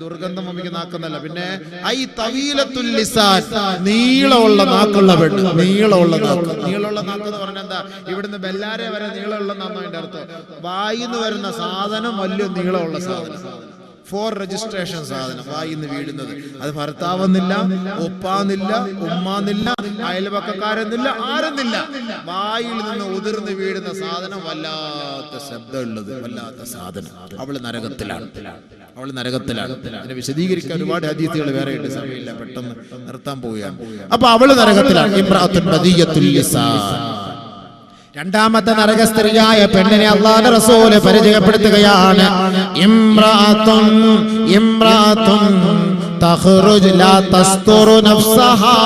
ദുർഗന്ധം വമിക്കുന്ന നാക്കെന്നല്ല. പിന്നെ ഐ തവീലത്തുൽ ലിസാൻ നീളമുള്ള നാക്കുള്ള പെണ്ണ്. നീളമുള്ള നാക്ക്. നീളമുള്ള നാക്ക് എന്ന് പറഞ്ഞാൽ എന്താ? ഇവിടുന്ന് ബെല്ലാരെ വരെ നീളമുള്ള അതിന്റെ അർത്ഥം. വായിന്ന് വരുന്ന സാധനം വലിയ നീളമുള്ള സാധനം. ഫോർ രജിസ്ട്രേഷൻ സാധനം. വായിന്ന് വീഴുന്നത്. അത് ഭർത്താവെന്നില്ല ഒപ്പാന്നില്ല ഉമ്മാന്നില്ല അയൽപക്കക്കാരെന്നില്ല ആരെന്നില്ല. വായിൽ നിന്ന് ഉതിർന്ന് വീഴുന്ന സാധനം വല്ലാത്ത ശബ്ദമുള്ളത് വല്ലാത്ത സാധനം. അവൾ നരകത്തിലാണ്. അവൾ നരകത്തിലാണ്. അതിനെ വിശദീകരിക്കാൻ ഒരുപാട് അതീതികൾ വേറെ ഉണ്ട്. സമയമില്ല. പെട്ടെന്ന് നിർത്താൻ പോവുകയാണ്. അപ്പൊ അവൾ നരകത്തിലാണ്. ഇമ്രാത്തുൽ. രണ്ടാമത്തെ നരക സ്ത്രീയായ പെണ്ണിനെ അള്ളാഹു റസൂൽ പരിചയപ്പെടുത്തുകയാണ്. ഇമ്രാത്തും ഇമ്രാത്തും തഖ്റുജ് ലാ തസ്തുറു നഫ്സഹാ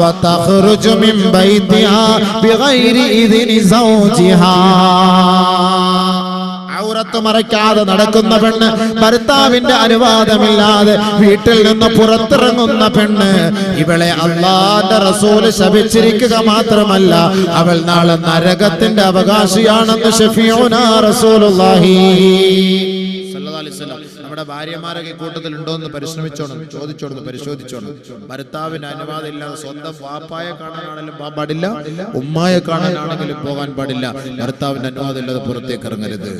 വതഖ്റുജു മിൻ ബൈതിഹാ ബിഗൈരി ഇദ്നി സൗജിഹാ. ഔറത്ത് മറയ്ക്കാതെ നടക്കുന്ന പെണ്ണ് ഭർത്താവിന്റെ അനുവാദമില്ലാതെ വീട്ടിൽ നിന്ന് പുറത്തിറങ്ങുന്ന പെണ്ണ്. ഇവളെ അള്ളാന്റെ റസൂൽ ശപിച്ചിരിക്കുക മാത്രമല്ല അവൾ നാളെ നരകത്തിന്റെ അവകാശിയാണെന്ന് ഷെഫിയോനാ റസൂലുള്ളാഹി. അലൈഹി നമ്മുടെ ഭാര്യമാരൊക്കെ കൂട്ടത്തിൽ ഉണ്ടോ എന്ന് പരിശ്രമിച്ചോണം ചോദിച്ചോണം പരിശോധിച്ചോണം. ഭർത്താവിന് അനുവാദം ഇല്ലാതെ സ്വന്തം വാപ്പായെ കാണാനാണെങ്കിലും പാടില്ല ഉമ്മായെ കാണാനാണെങ്കിലും പോകാൻ പാടില്ല. ഭർത്താവിന്റെ അനുവാദം ഇല്ലാതെ പുറത്തേക്ക് ഇറങ്ങരുത്.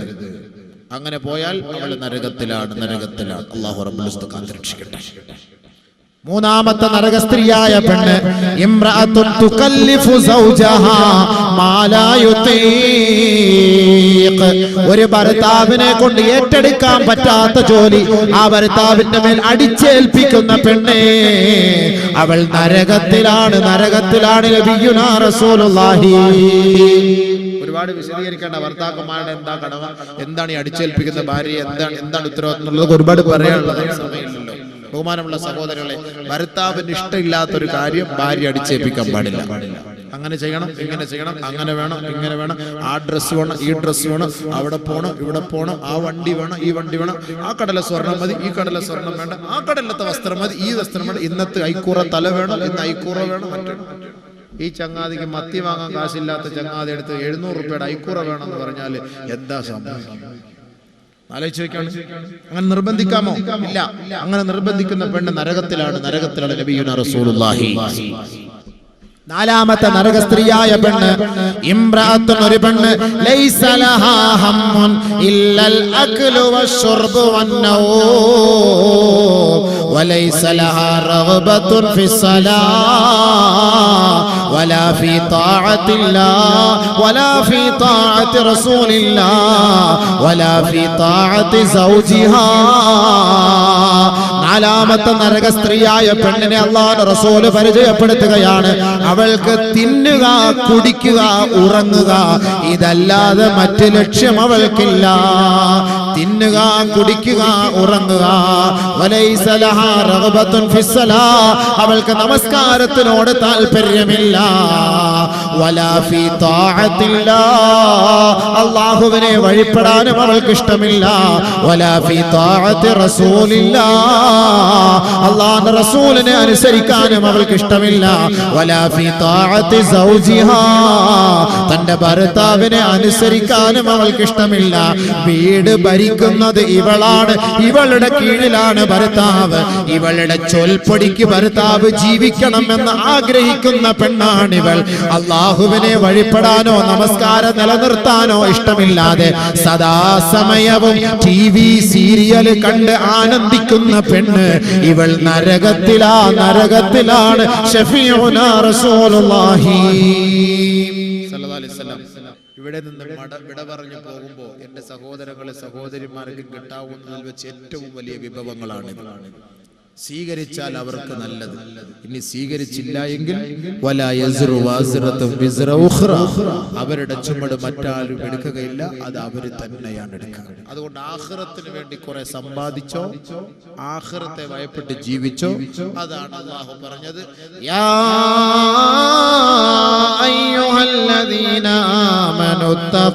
അങ്ങനെ പോയാൽ അവൾ നരകത്തിലാണ് നരകത്തിലാണ്. അള്ളാഹു റബ്ബുൽ കാത്തിരക്ഷിക്കട്ടെ. മൂന്നാമത്തെ നരക സ്ത്രീയായ പെണ്ണ് ഒരു ഭർത്താവിനെ കൊണ്ട് ഏറ്റെടുക്കാൻ പറ്റാത്ത ജോലി ആ ഭർത്താവിന്റെ മേൽ അടിച്ചേൽപ്പിക്കുന്ന പെണ്ണേ അവൾ നരകത്തിലാണ് നരകത്തിലാണ് ഒരുപാട് വിശദീകരിക്കേണ്ട ഭർത്താക്കന്മാരുടെ എന്താ കടവ എന്താണ് ഈ അടിച്ചേൽപ്പിക്കുന്ന ഭാര്യ? എന്താണ് എന്താണ് ഉത്തരവാദിത്തം എന്നുള്ളത് ഒരുപാട് പറയാനുള്ളത്. സമയമില്ലല്ലോ ബഹുമാനമുള്ള സഹോദരങ്ങളെ ഭർത്താവിന് ഇഷ്ടമില്ലാത്ത ഒരു കാര്യം ഭാര്യ അടിച്ചേൽപ്പിക്കാൻ പാടില്ല. അങ്ങനെ ചെയ്യണം ഇങ്ങനെ ചെയ്യണം അങ്ങനെ വേണം ഇങ്ങനെ വേണം. ആ ഡ്രസ്സ് വേണം ഈ ഡ്രസ്സ് വേണം അവിടെ പോകണം ഇവിടെ പോകണം ആ വണ്ടി വേണം ഈ വണ്ടി വേണം ആ കടല സ്വർണം മതി ഈ കടല സ്വർണം വേണ്ട ആ കടലത്തെ വസ്ത്രം മതി ഈ വസ്ത്രം വേണം ഇന്നത്തെ ഐക്കൂറ തല വേണം ഇന്ന് ഐക്കൂറ വേണം മറ്റേ. ഈ ചങ്ങാതിക്ക് മത്തി വാങ്ങാൻ കാശില്ലാത്ത ചങ്ങാതി എടുത്ത് എഴുന്നൂറ് റുപ്യയുടെ ഐക്കൂറ എന്ന് പറഞ്ഞാൽ എന്താ സംഭവിക്കും ആലോചിച്ച് വെക്കാണ്. അങ്ങനെ നിർബന്ധിക്കാമോ? ഇല്ല. അങ്ങനെ നിർബന്ധിക്കുന്ന പെണ്ണ് നരകത്തിലാണ്. നരകത്തിലാണ് നബിയുന റസൂലുള്ളാഹി. നാലാമത്തെ നരക സ്ത്രീയായ പെണ്ണ് ഇമ്രാത്തുൻ ഒരു പെണ്ണ്. ഇല്ലൽ അക്ലു വശുർബു വലൈസ ലഹാ റഗ്ബത്തുൻ ഫിസ്സലാ ولا في طاعة الله ولا في طاعة رسول الله ولا في طاعة زوجها നാലാമത്തെ നരക സ്ത്രീയായ പെണ്ണിനെ അള്ളാഹ് റസൂല് പരിചയപ്പെടുത്തുകയാണ് അവൾക്ക് തിന്നുക കുടിക്കുക ഉറങ്ങുക ഇതല്ലാതെ മറ്റ് ലക്ഷ്യം അവൾക്കില്ല തിന്നുക കുടിക്കുക ഉറങ്ങുക. അവൾക്ക് നമസ്കാരത്തിനോട് താല്പര്യമില്ല വലാ ഫീ താഅത്തില്ലാ. അള്ളാഹുവിനെ വഴിപ്പെടാനും അവൾക്ക് ഇഷ്ടമില്ല അള്ളാഹ് റസൂലിനെ അനുസരിക്കാനും അവൾക്ക് ഇഷ്ടമില്ല. തന്റെ ഭർത്താവിനെ അനുസരിക്കാനും അവൾക്ക് ഇഷ്ടമില്ല വീട് ഭരിക്കുന്നത് ഇവളാണ്. ഇവളുടെ കീഴിലാണ് ഭർത്താവ്. ഇവളുടെ ചൊൽപ്പൊടിക്ക് ഭർത്താവ് ജീവിക്കണം എന്ന് ആഗ്രഹിക്കുന്ന പെണ്ണാണിവൾ. അള്ളാഹുവിനെ വഴിപ്പെടാനോ നമസ്കാരം നിലനിർത്താനോ ഇഷ്ടമില്ലാതെ സദാസമയവും ടി വി സീരിയൽ കണ്ട് ആനന്ദിക്കുന്ന പെണ്ണ് ഇവൾ നരകത്തിലാ നരകത്തിലാണ്. ഷഫീഉന റസൂലുള്ളാഹി. സല്ലല്ലാഹു അലൈഹി വസല്ലം ഇവിടെ നിന്ന് മട വിട പറഞ്ഞു പോകുമ്പോൾ എന്റെ സഹോദരങ്ങളെ സഹോദരിമാർക്ക് കിട്ടാവുന്നതിൽ വെച്ച് ഏറ്റവും വലിയ വിഭവങ്ങളാണ് സ്വീകരിച്ചാൽ അവർക്ക് നല്ലത്. ഇനി സ്വീകരിച്ചില്ല എങ്കിൽ അവരുടെ ചുമട് മറ്റാരും എടുക്കുകയില്ല. അത് അവർ തന്നെയാണ് എടുക്കുക. അതുകൊണ്ട് ആഹ്റത്തിന് വേണ്ടി കുറെ സമ്പാദിച്ചോ ആഹ്റത്തെ ഭയപ്പെട്ട് ജീവിച്ചോ അതാണ് അള്ളാഹു പറഞ്ഞത്. യാ അയ്യുഹല്ലദീന ആമനുത്തഖുല്ലാഹ്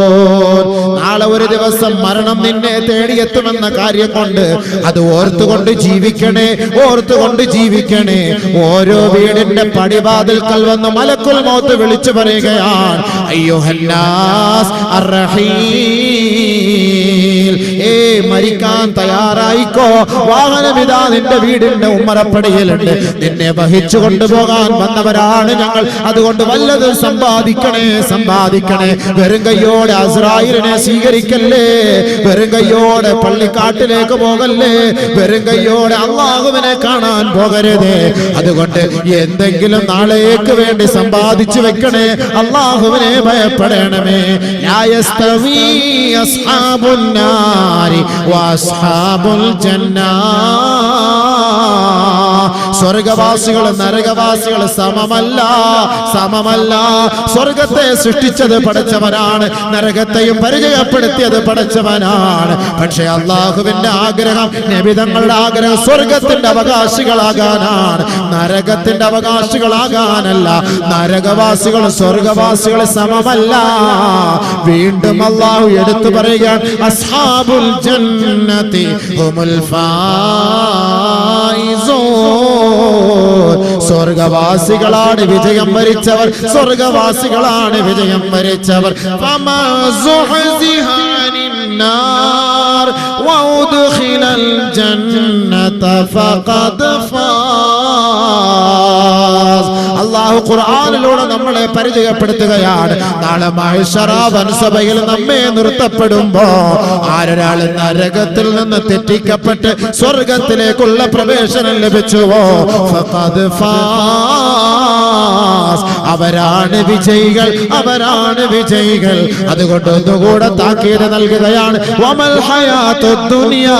ദിവസം മരണം നിന്നെ തേടിയെത്തുമെന്ന കാര്യം കൊണ്ട് അത് ഓർത്തുകൊണ്ട് ജീവിക്കണേ ഓർത്തുകൊണ്ട് ജീവിക്കണേ. ഓരോ വീടിന്റെ പടിവാതിൽക്കൽ വന്ന് മലക്കുൽ മോത്ത് വിളിച്ചു പറയുകയാണ് അയ്യോ ഹന്നാസ് അർറഹീൽ ഏ മരിക്കാൻ തയ്യാറായിക്കോ? വാഹനമിതാ നിന്റെ വീടിന്റെ ഉമ്മറപ്പടിയിലുണ്ട്. നിന്നെ വഹിച്ചു കൊണ്ടുപോകാൻ വന്നവരാണ് ഞങ്ങൾ. അതുകൊണ്ട് വല്ലതും സമ്പാദിക്കണേ സമ്പാദിക്കണേ. വെറും കയ്യോടെ അസ്രായിലിനെ സ്വീകരിക്കല്ലേ? വെറും കയ്യോടെ പള്ളിക്കാട്ടിലേക്ക് പോകല്ലേ? വെറും കയ്യോടെ അള്ളാഹുവിനെ കാണാൻ പോകരുതേ. അതുകൊണ്ട് എന്തെങ്കിലും നാളേക്ക് വേണ്ടി സമ്പാദിച്ചു വെക്കണേ. അള്ളാഹുവിനെ ഭയപ്പെടണമേ. ലാ യസ്തവി അസ്ഹാബുൻ സ്വർഗവാസികൾ നരകവാസികൾ സമമല്ല സമമല്ല. സ്വർഗത്തെ സൃഷ്ടിച്ചത് പഠിച്ചവനാണ് നരകത്തെയും പരിചയപ്പെടുത്തിയത് പഠിച്ചവനാണ് പക്ഷെ അള്ളാഹുവിന്റെ ആഗ്രഹം നബിതങ്ങളുടെ ആഗ്രഹം സ്വർഗത്തിന്റെ അവകാശികളാകാനാണ്. നരകത്തിന്റെ അവകാശികളാകാനല്ല നരകവാസികൾ സ്വർഗവാസികൾ സമമല്ല. വീണ്ടും അള്ളാഹു എടുത്തു പറയുകയാണ് അസ്ഹാബുൽ ജന്നതി ഹുമുൽ സ്വർഗവാസികളാണ് വിജയം വരിച്ചവർ സ്വർഗവാസികളാണ് വിജയം വരിച്ചവർ. ജന്നത ഫഖദ് ഫാ നാർ അള്ളാഹു ഖുർആാനിലൂടെ നമ്മളെ പരിചയപ്പെടുത്തുകയാണ്. നാളെ സഭയിൽ നമ്മെ നിർത്തപ്പെടുമ്പോ ആരൊരാൾ നരകത്തിൽ നിന്ന് തെറ്റിക്കപ്പെട്ട് സ്വർഗത്തിലേക്കുള്ള പ്രവേശനം ലഭിച്ചുവോ? അവരാണ് വിജയികൾ അവരാണ് വിജയികൾ. അതുകൊണ്ട് ഒന്നുകൂടെ താക്കീത് നൽകുകയാണ്. വമൽ ഹയാത്തു ദുനിയാ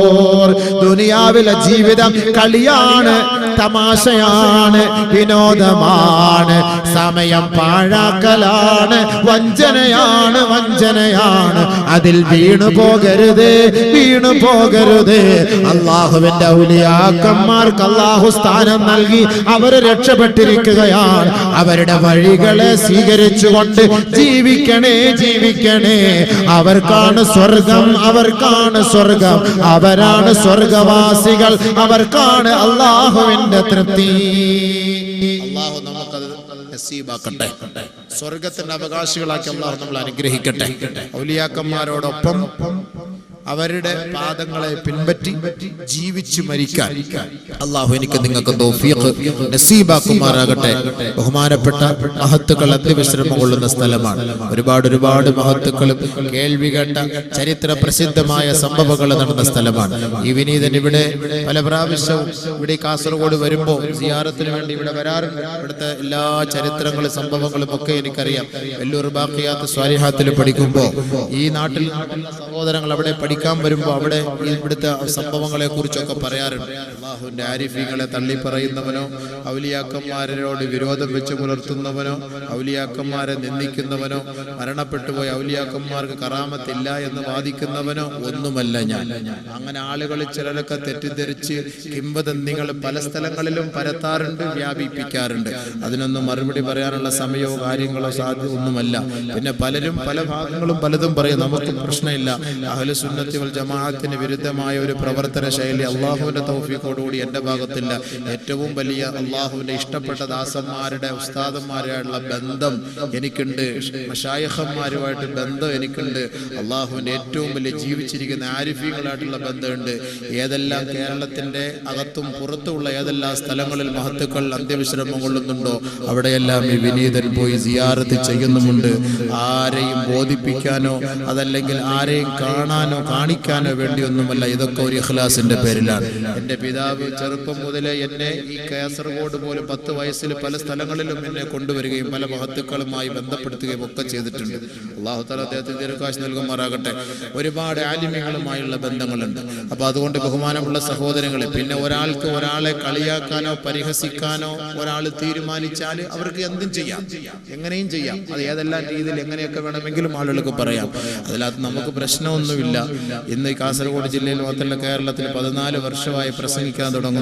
ദുനിയാവിലെ ജീവിതം കളിയാണ് തമാശയാണ് വിനോദമാണ് സമയം പാഴാക്കലാണ് വഞ്ചനയാണ് വഞ്ചനയാണ്. അതിൽ വീണു പോകരുത് വീണു പോകരുത്. അള്ളാഹുവിന്റെ ഔലിയാക്കന്മാർക്ക് അള്ളാഹു സ്ഥാനം നൽകി അവർ രക്ഷപ്പെട്ടിരിക്കുകയാണ്. അവരുടെ വഴികളെ സ്വീകരിച്ചുകൊണ്ട് ജീവിക്കണേ ജീവിക്കണേ. അവർക്കാണ് സ്വർഗം അവർക്കാണ് സ്വർഗം. അവരാണ് സ്വർഗവാസികൾ അവർക്കാണ് അള്ളാഹുവിന്റെ തൃപ്തി. നസീബാക്കട്ടെ. സ്വർഗത്തിന്റെ അവകാശികളാക്കി അള്ളാഹു നമ്മൾ അനുഗ്രഹിക്കട്ടെ. ഔലിയാക്കന്മാരോടൊപ്പം അവരുടെ പാദങ്ങളെ പിൻപറ്റി ജീവിച്ചു മരിക്കാൻ. അള്ളാഹു എനിക്ക് നിങ്ങൾക്ക് തൗഫീഖ് നസീബാക്കുമാറാകട്ടെ ബഹുമാനപ്പെട്ട മഹത്തുക്കൾ അന്ത്യവിശ്രമം കൊള്ളുന്ന സ്ഥലമാണ്. ഒരുപാട് ഒരുപാട് മഹത്തുക്കളും കേൾവി കേട്ട ചരിത്ര പ്രസിദ്ധമായ സംഭവങ്ങൾ നടന്ന സ്ഥലമാണ്. ഈ വിനീതൻ ഇവിടെ പല പ്രാവശ്യവും ഇവിടെ കാസർഗോഡ് വരുമ്പോൾ സിയാറത്തിന് വേണ്ടി ഇവിടെ വരാറുണ്ട്. ഇവിടുത്തെ എല്ലാ ചരിത്രങ്ങളും സംഭവങ്ങളും ഒക്കെ എനിക്കറിയാം. വെല്ലൂർ ബാക്കിയാത്ത സ്വാലിഹാത്തിൽ പഠിക്കുമ്പോൾ ഈ നാട്ടിൽ സഹോദരങ്ങൾ അവിടെ പഠിക്കാൻ വരുമ്പോൾ അവിടെ ഇവിടുത്തെ സംഭവങ്ങളെ കുറിച്ചൊക്കെ പറയാറുണ്ട്. അള്ളാഹുവിന്റെ ആരിഫീങ്ങളെ തള്ളിപ്പറയുന്നവനോ ഔലിയാക്കന്മാരോട് വിരോധം വെച്ച് പുലർത്തുന്നവനോ ഔലിയാക്കന്മാരെ നിന്ദിക്കുന്നവനോ മരണപ്പെട്ടുപോയി ഔലിയാക്കന്മാർക്ക് കറാമത്തില്ല എന്ന് വാദിക്കുന്നവനോ ഒന്നുമല്ല ഞാൻ. അങ്ങനെ ആളുകൾ ചിലരൊക്കെ തെറ്റിദ്ധരിച്ച് കിംവദന്തികൾ പല സ്ഥലങ്ങളിലും പരത്താറുണ്ട് വ്യാപിപ്പിക്കാറുണ്ട്. അതിനൊന്നും മറുപടി പറയാനുള്ള സമയമോ കാര്യങ്ങളോ സാധ്യ ഒന്നുമല്ല. പിന്നെ പലരും പല ഭാഗങ്ങളും പലതും പറയും നമുക്ക് പ്രശ്നമില്ല. അഹ്ലു സുന്നത്തി വൽ ജമാഅത്തിന് വിരുദ്ധമായ ഒരു പ്രവർത്തന ശൈലി അള്ളാഹുവിന്റെ തൗഫീഖോടുകൂടി എന്റെ ഭാഗത്തില്ല ഏറ്റവും വലിയ അള്ളാഹുവിന്റെ ഇഷ്ടപ്പെട്ട ദാസന്മാരുടെ ഉസ്താദന്മാരുമായുള്ള ബന്ധം എനിക്കുണ്ട്. മഷായഹന്മാരുമായിട്ട് ബന്ധം എനിക്കുണ്ട്. അള്ളാഹുവിന്റെ ഏറ്റവും വലിയ ജീവിച്ചിരിക്കുന്ന ആരിഫികളായിട്ടുള്ള ബന്ധമുണ്ട്. ഏതെല്ലാം കേരളത്തിന്റെ അകത്തും പുറത്തുമുള്ള ഏതെല്ലാം സ്ഥലങ്ങളിൽ മഹത്തുക്കൾ അന്ത്യവിശ്രമം കൊള്ളുന്നുണ്ടോ അവിടെയെല്ലാം ഈ വിനീതൻ പോയി സിയാറത്ത് ചെയ്യുന്നുമുണ്ട്. ആരെയും ബോധിപ്പിക്കാനോ അതല്ലെങ്കിൽ ആരെയും കാണാനോ കാണിക്കാനോ വേണ്ടിയൊന്നുമല്ല. ഇതൊക്കെ ഒരു ഇഖ്ലാസിന്റെ പേരിലാണ്. എന്റെ പിതാവ് ചെറുപ്പം മുതൽ എന്നെ ഈ കാസർഗോഡ് പോലും പത്ത് വയസ്സിൽ പല സ്ഥലങ്ങളിലും എന്നെ കൊണ്ടുവരികയും പല മഹത്തുക്കളുമായി ബന്ധപ്പെടുത്തുകയും ഒക്കെ ചെയ്തിട്ടുണ്ട്. അള്ളാഹു തല അദ്ദേഹത്തിന് ദീർഘാശ് നൽകുമാറാകട്ടെ. ഒരുപാട് ആലിമ്യങ്ങളുമായുള്ള ബന്ധങ്ങളുണ്ട്. അപ്പൊ അതുകൊണ്ട് ബഹുമാനമുള്ള സഹോദരങ്ങളെ പിന്നെ ഒരാൾക്ക് ഒരാളെ കളിയാക്കാനോ പരിഹസിക്കാനോ ഒരാൾ തീരുമാനിച്ചാൽ അവർക്ക് എന്തും ചെയ്യാം. എങ്ങനെയും ചെയ്യാം. അത് ഏതെല്ലാം രീതിയിൽ എങ്ങനെയൊക്കെ വേണമെങ്കിലും ആളുകൾക്ക് പറയാം. അതിനകത്ത് നമുക്ക് പ്രശ്നമൊന്നുമില്ല. ഇന്ന് കാസർഗോഡ് ജില്ലയിൽ മാത്രമല്ല കേരളത്തിൽ പതിനാല് വർഷമായി പ്രസംഗിക്കാൻ തുടങ്ങുന്നു.